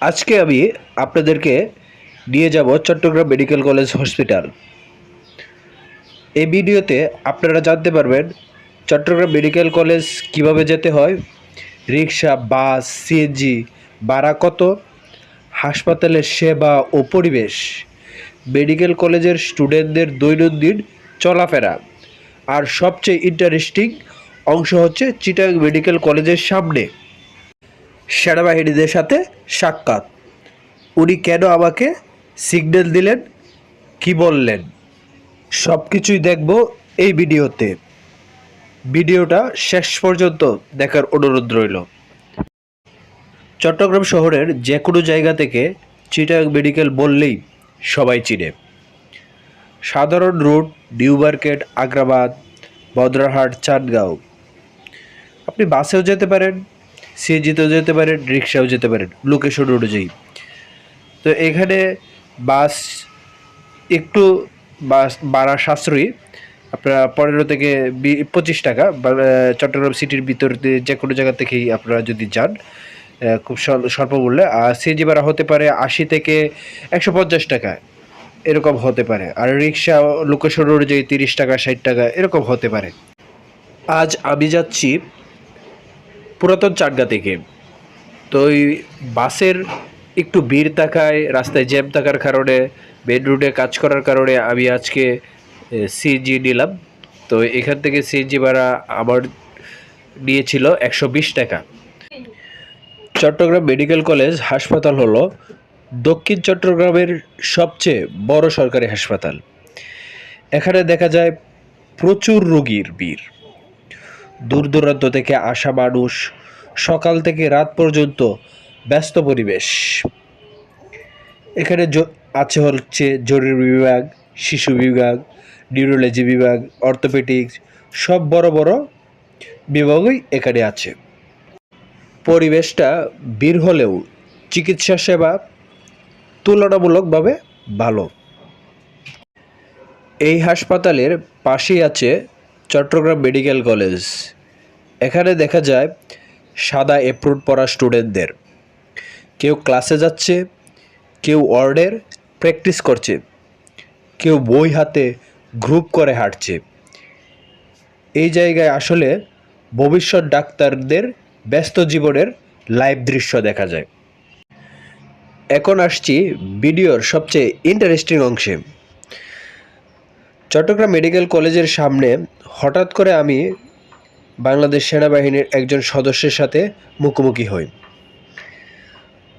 আজকে আমি আপনাদেরকে নিয়ে যাব চট্টগ্রাম মেডিকেল কলেজ হসপিটাল। এই ভিডিওতে আপনারা জানতে পারবেন চট্টগ্রাম মেডিকেল কলেজ কীভাবে যেতে হয় রিক্সা বাস, সিএনজি, ভাড়া কত, হাসপাতালের সেবা ও পরিবেশ, মেডিকেল কলেজের স্টুডেন্টদের দৈনন্দিন চলাফেরা, আর সবচেয়ে ইন্টারেস্টিং অংশ হচ্ছে চিটাং মেডিকেল কলেজের সামনে। সেনাবাহিনীদের সাথে সাক্ষাৎ। উনি কেন আমাকে সিগন্যাল দিলেন? কি বললেন? সব কিছুই দেখব এই ভিডিওতে। ভিডিওটা শেষ পর্যন্ত দেখার অনুরোধ রইল। চট্টগ্রাম শহরের যে কোনো জায়গা থেকে চিটাং মেডিকেল বললেই সবাই চিনে। সাধারণ route New Market, Agrabad, Badrahat, Chandgaon. আপনি বাসেও যেতে পারেন সিএনজিতেও যেতে পারেন রিক্সাও যেতে পারেন লোকেশন অনুযায়ী তো এখানে বাস একটু বাস বাড়া সাশ্রয়ী, আপনারা পনেরো থেকে পঁচিশ টাকা চট্টগ্রাম সিটির ভিতর যে কোনো জায়গা থেকেই আপনারা যদি যান খুব স্বল- স্বল্প মূল্যে। আর সিএনজি ভাড়া হতে পারে আশি থেকে একশো পঞ্চাশ টাকা, এরকম হতে পারে। আর রিক্সা লোকেশন অনুযায়ী তিরিশ টাকা, ষাট টাকা, এরকম হতে পারে। আজ আমি যাচ্ছি পুরাতন চাটগা থেকে। তো ওই বাসের একটু ভিড় থাকায়, রাস্তায় জ্যাম থাকার কারণে মেন রোডে কাজ করার কারণে আমি আজকে সিএনজি নিলাম। তো এখান থেকে সিএনজি ভাড়া আমার নিয়েছিল একশো বিশ টাকা। চট্টগ্রাম মেডিকেল কলেজ হাসপাতাল হলো দক্ষিণ চট্টগ্রামের সবচেয়ে বড় সরকারি হাসপাতাল। এখানে দেখা যায় প্রচুর রোগীর ভিড়। দূর দূরান্ত থেকে আসা মানুষ সকাল থেকে রাত পর্যন্ত ব্যস্ত পরিবেশ। এখানে আছে হচ্ছে জরুরি বিভাগ, শিশু বিভাগ, নিউরোলজি বিভাগ, অর্থোপেডিক্স, সব বড় বড় বিভাগই এখানে আছে। পরিবেশটা বীর হলেও চিকিৎসা সেবা তুলনামূলকভাবে ভালো। এই হাসপাতালের পাশেই আছে চট্টগ্রাম মেডিকেল কলেজ। এখানে দেখা যায় সাদা এপ্রুন পরা স্টুডেন্টদের কেউ ক্লাসে যাচ্ছে, কেউ ওয়ার্ডের প্র্যাকটিস করছে, কেউ বই হাতে গ্রুপ করে হাঁটছে। এই জায়গায় আসলে ভবিষ্যৎ ডাক্তারদের ব্যস্ত জীবনের লাইভ দৃশ্য দেখা যায়। এখন আসছি ভিডিওর সবচেয়ে ইন্টারেস্টিং অংশে। চট্টগ্রাম মেডিকেল কলেজের সামনে হঠাৎ করে আমি বাংলাদেশ সেনাবাহিনীর একজন সদস্যের সাথে মুখোমুখি হই।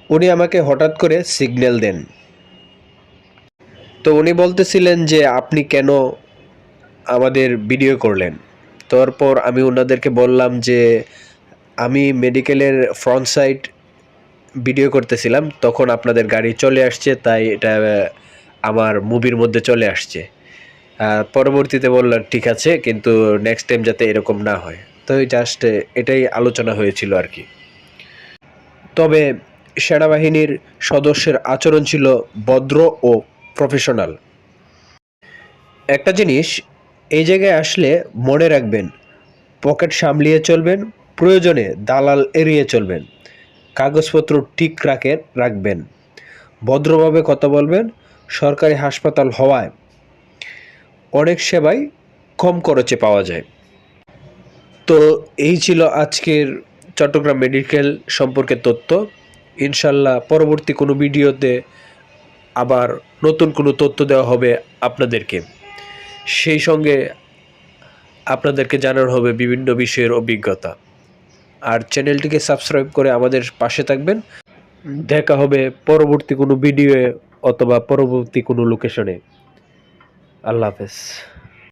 উনি আমাকে হঠাৎ করে সিগন্যাল দেন। তো উনি বলতেছিলেন যে, আপনি কেন আমাদের ভিডিও করলেন? তারপর আমি ওনাদেরকে বললাম যে, আমি মেডিকেলের ফ্রন্ট সাইড ভিডিও করতেছিলাম, তখন আপনাদের গাড়ি চলে আসছে, তাই এটা আমার মুভির মধ্যে চলে আসছে। পরবর্তীতে বললাম, ঠিক আছে, কিন্তু নেক্সট টাইম যাতে এরকম না হয়। তো জাস্ট এটাই আলোচনা হয়েছিল আর কি। তবে সেনাবাহিনীর সদস্যের আচরণ ছিল ভদ্র ও প্রফেশনাল একটা জিনিস, এই জায়গায় আসলে মনে রাখবেন, পকেট সামলিয়ে চলবেন, প্রয়োজনে দালাল এড়িয়ে চলবেন, কাগজপত্র ঠিক রাখে, রাখবেন। ভদ্রভাবে কথা বলবেন, সরকারি হাসপাতাল হওয়ায় অনেক সেবাই কম খরচে পাওয়া যায়। তো এই ছিল আজকের চট্টগ্রাম মেডিকেল সম্পর্কে তথ্য। ইনশাল্লাহ পরবর্তী কোনো ভিডিওতে আবার নতুন কোনো তথ্য দেওয়া হবে আপনাদেরকে। সেই সঙ্গে আপনাদেরকে জানানো হবে বিভিন্ন বিষয়ের অভিজ্ঞতা। আর চ্যানেলটিকে সাবস্ক্রাইব করে আমাদের পাশে থাকবেন। দেখা হবে পরবর্তী কোনো ভিডিওয়ে অথবা পরবর্তী কোনো লোকেশনে। আল্লাহ হাফেজ